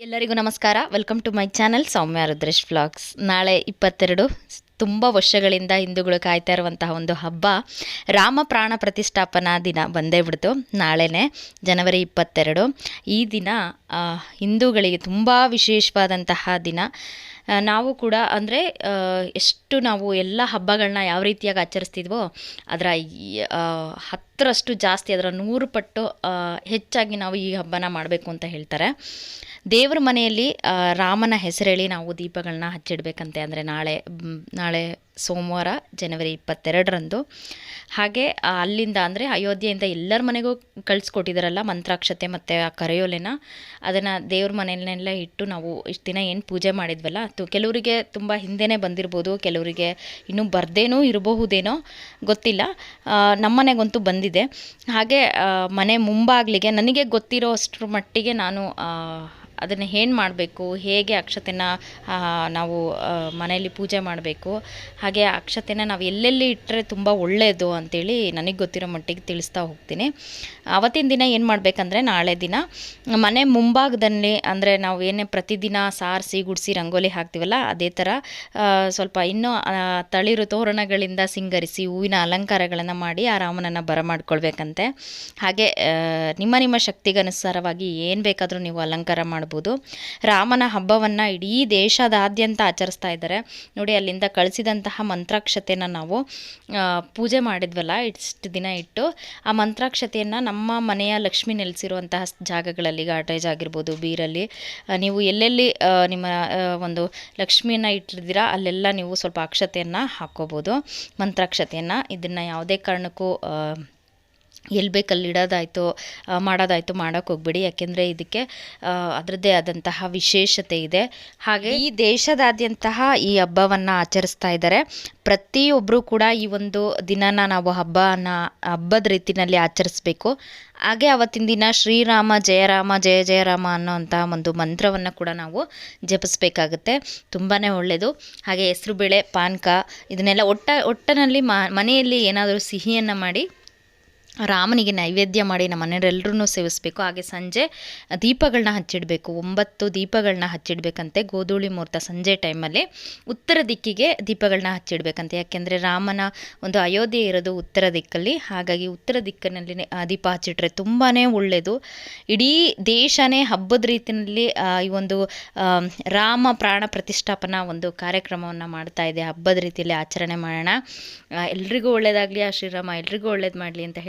ಎಲ್ಲರಿಗೂ ನಮಸ್ಕಾರ. Welcome to my channel Soumya Rudresh vlogs ನಾಳೆ ಇಪ್ಪತ್ತೆರಡು. ತುಂಬ ವರ್ಷಗಳಿಂದ ಹಿಂದೂಗಳು ಕಾಯ್ತಾ ಇರುವಂತಹ ಒಂದು ಹಬ್ಬ. ರಾಮ ಪ್ರಾಣ ಪ್ರತಿಷ್ಠಾಪನಾ ದಿನ ಬಂದೇ ಬಿಡ್ತು. ನಾಳೆನೇ ಜನವರಿ ಇಪ್ಪತ್ತೆರಡು. ಈ ದಿನ ಹಿಂದೂಗಳಿಗೆ ತುಂಬ ವಿಶೇಷವಾದಂತಹ ದಿನ. ನಾವು ಕೂಡ ಅಂದರೆ ಎಷ್ಟು ನಾವು ಎಲ್ಲ ಹಬ್ಬಗಳನ್ನ ಯಾವ ರೀತಿಯಾಗಿ ಆಚರಿಸ್ತಿದ್ವೋ ಅದರ ಹತ್ತರಷ್ಟು ಜಾಸ್ತಿ, ಅದರ ನೂರು ಪಟ್ಟು ಹೆಚ್ಚಾಗಿ ನಾವು ಈ ಹಬ್ಬನ ಮಾಡಬೇಕು ಅಂತ ಹೇಳ್ತಾರೆ. ದೇವ್ರ ಮನೆಯಲ್ಲಿ ರಾಮನ ಹೆಸರೇಳಿ ನಾವು ದೀಪಗಳನ್ನ ಹಚ್ಚಿಡಬೇಕಂತೆ ಅಂದರೆ ನಾಳೆ ನಾಳೆ ಸೋಮವಾರ ಜನವರಿ ಇಪ್ಪತ್ತೆರಡರಂದು. ಹಾಗೆ ಅಲ್ಲಿಂದ ಅಂದರೆ ಅಯೋಧ್ಯೆಯಿಂದ ಎಲ್ಲರ ಮನೆಗೂ ಕಳಿಸ್ಕೊಟ್ಟಿದ್ದಾರಲ್ಲ ಮಂತ್ರಾಕ್ಷತೆ ಮತ್ತು ಆ ಕರೆಯೋಲೆನ. ಅದನ್ನು ದೇವ್ರ ಮನೆಯಲ್ಲೆಲ್ಲ ಇಟ್ಟು ನಾವು ಇಷ್ಟು ದಿನ ಏನು ಪೂಜೆ ಮಾಡಿದ್ವಲ್ಲ ತು ಕೆಲವರಿಗೆ ತುಂಬ ಹಿಂದೆನೇ ಬಂದಿರ್ಬೋದು, ಕೆಲವರಿಗೆ ಇನ್ನೂ ಬರ್ದೇನೂ ಇರಬಹುದೇನೋ ಗೊತ್ತಿಲ್ಲ. ನಮ್ಮನೆಗಂತೂ ನಮ್ಮ ಮನೆಗಂತೂ ಬಂದಿದೆ. ಹಾಗೆ ಮನೆ ಮುಂಬಾಗಿಲಿಗೆ ನನಗೆ ಗೊತ್ತಿರೋ ಅಷ್ಟರ ಮಟ್ಟಿಗೆ ನಾನು ಅದನ್ನು ಏನು ಮಾಡಬೇಕು? ಹೇಗೆ ಅಕ್ಷತೆನ ನಾವು ಮನೆಯಲ್ಲಿ ಪೂಜೆ ಮಾಡಬೇಕು? ಹಾಗೆ ಅಕ್ಷತೆನ ನಾವು ಎಲ್ಲೆಲ್ಲಿ ಇಟ್ಟರೆ ತುಂಬ ಒಳ್ಳೆಯದು ಅಂತೇಳಿ ನನಗೆ ಗೊತ್ತಿರೋ ಮಟ್ಟಿಗೆ ತಿಳಿಸ್ತಾ ಹೋಗ್ತೀನಿ. ಅವತ್ತಿನ ದಿನ ಏನು ಮಾಡಬೇಕಂದ್ರೆ ನಾಳೆ ದಿನ ಮನೆ ಮುಂಭಾಗದಲ್ಲಿ ಅಂದರೆ ನಾವು ಏನೇ ಪ್ರತಿದಿನ ಸಾರಿಸಿ, ಗುಡಿಸಿ, ರಂಗೋಲಿ ಹಾಕ್ತೀವಲ್ಲ, ಅದೇ ಥರ ಸ್ವಲ್ಪ ಇನ್ನೂ ತಳಿರು ತೋರಣಗಳಿಂದ ಸಿಂಗರಿಸಿ, ಹೂವಿನ ಅಲಂಕಾರಗಳನ್ನು ಮಾಡಿ ಆ ರಾಮನನ್ನು ಬರಮಾಡ್ಕೊಳ್ಬೇಕಂತೆ ಹಾಗೆ ನಿಮ್ಮ ನಿಮ್ಮ ಶಕ್ತಿಗನುಸಾರವಾಗಿ ಏನು ಬೇಕಾದರೂ ನೀವು ಅಲಂಕಾರ ಮಾಡ್ಬೋದು ರಾಮನ ಹಬ್ಬವನ್ನು ಇಡೀ ದೇಶದಾದ್ಯಂತ ಆಚರಿಸ್ತಾ ಇದ್ದಾರೆ. ನೋಡಿ, ಅಲ್ಲಿಂದ ಕಳಿಸಿದಂತಹ ಮಂತ್ರಾಕ್ಷತೆನ ನಾವು ಪೂಜೆ ಮಾಡಿದ್ವಲ್ಲ, ಇಷ್ಟು ದಿನ ಇಟ್ಟು, ಆ ಮಂತ್ರಾಕ್ಷತೆಯನ್ನು ನಮ್ಮ ಮನೆಯ ಲಕ್ಷ್ಮಿ ನೆಲೆಸಿರುವಂತಹ ಜಾಗಗಳಲ್ಲಿ ಗಾಡ್ರೇಜ್ ಆಗಿರ್ಬೋದು, ಬೀರಲ್ಲಿ ನೀವು ಎಲ್ಲೆಲ್ಲಿ ನಿಮ್ಮ ಒಂದು ಲಕ್ಷ್ಮಿಯನ್ನು ಇಟ್ಟಿರ್ತೀರಾ ಅಲ್ಲೆಲ್ಲ ನೀವು ಸ್ವಲ್ಪ ಅಕ್ಷತೆಯನ್ನು ಹಾಕ್ಕೋಬೋದು ಮಂತ್ರಾಕ್ಷತೆಯನ್ನು. ಇದನ್ನು ಯಾವುದೇ ಕಾರಣಕ್ಕೂ ಎಲ್ಲಿ ಬೇಕಲ್ಲಿ ಇಡೋದಾಯಿತು ಮಾಡೋದಾಯಿತು, ಮಾಡೋಕ್ಕೆ ಹೋಗ್ಬೇಡಿ. ಯಾಕೆಂದರೆ ಇದಕ್ಕೆ ಅದರದ್ದೇ ಆದಂತಹ ವಿಶೇಷತೆ ಇದೆ. ಹಾಗೆ ಈ ದೇಶದಾದ್ಯಂತಹ ಈ ಹಬ್ಬವನ್ನು ಆಚರಿಸ್ತಾ ಇದ್ದಾರೆ. ಪ್ರತಿಯೊಬ್ಬರೂ ಕೂಡ ಈ ಒಂದು ದಿನನ ನಾವು ಹಬ್ಬನ, ಹಬ್ಬದ ರೀತಿಯಲ್ಲಿ ಆಚರಿಸ್ಬೇಕು. ಹಾಗೆ ಅವತ್ತಿನ ದಿನ ಶ್ರೀರಾಮ ಜಯರಾಮ ಜಯ ಜಯರಾಮ ಅನ್ನೋಂಥ ಒಂದು ಮಂತ್ರವನ್ನು ಕೂಡ ನಾವು ಜಪಿಸ್ಬೇಕಾಗುತ್ತೆ. ತುಂಬಾ ಒಳ್ಳೆಯದು ಹಾಗೆ ಹೆಸರುಬೇಳೆ ಪಾನಕ, ಇದನ್ನೆಲ್ಲ ಒಟ್ಟ, ಒಟ್ಟಿನಲ್ಲಿ ಮನೆಯಲ್ಲಿ ಏನಾದರೂ ಸಿಹಿಯನ್ನು ಮಾಡಿ ರಾಮನಿಗೆ ನೈವೇದ್ಯ ಮಾಡಿ ನಮ್ಮ ಮನೆಯವರೆಲ್ಲರೂ ಸೇವಿಸಬೇಕು. ಹಾಗೆ ಸಂಜೆ ದೀಪಗಳನ್ನ ಹಚ್ಚಿಡಬೇಕು. ಒಂಬತ್ತು ದೀಪಗಳನ್ನ ಹಚ್ಚಿಡ್ಬೇಕಂತೆ ಗೋಧೂಳಿ ಮುಹೂರ್ತ ಸಂಜೆ ಟೈಮಲ್ಲಿ ಉತ್ತರ ದಿಕ್ಕಿಗೆ ದೀಪಗಳನ್ನ ಹಚ್ಚಿಡ್ಬೇಕಂತೆ. ಯಾಕೆಂದರೆ ರಾಮನ ಒಂದು ಅಯೋಧ್ಯೆ ಇರೋದು ಉತ್ತರ ದಿಕ್ಕಲ್ಲಿ. ಹಾಗಾಗಿ ಉತ್ತರ ದಿಕ್ಕಿನಲ್ಲಿ ದೀಪ ಹಚ್ಚಿಟ್ರೆ ತುಂಬಾ ಒಳ್ಳೆಯದು ಇಡೀ ದೇಶನೇ ಹಬ್ಬದ ರೀತಿಯಲ್ಲಿ ಈ ಒಂದು ರಾಮ ಪ್ರಾಣ ಪ್ರತಿಷ್ಠಾಪನಾ ಒಂದು ಕಾರ್ಯಕ್ರಮವನ್ನು ಮಾಡ್ತಾ ಇದೆ. ಹಬ್ಬದ ರೀತಿಯಲ್ಲಿ ಆಚರಣೆ ಮಾಡೋಣ. ಎಲ್ರಿಗೂ ಒಳ್ಳೆಯದಾಗಲಿ ಆ ಶ್ರೀರಾಮ, ಎಲ್ರಿಗೂ ಒಳ್ಳೇದು ಮಾಡಲಿ ಅಂತ ಹೇಳಿ.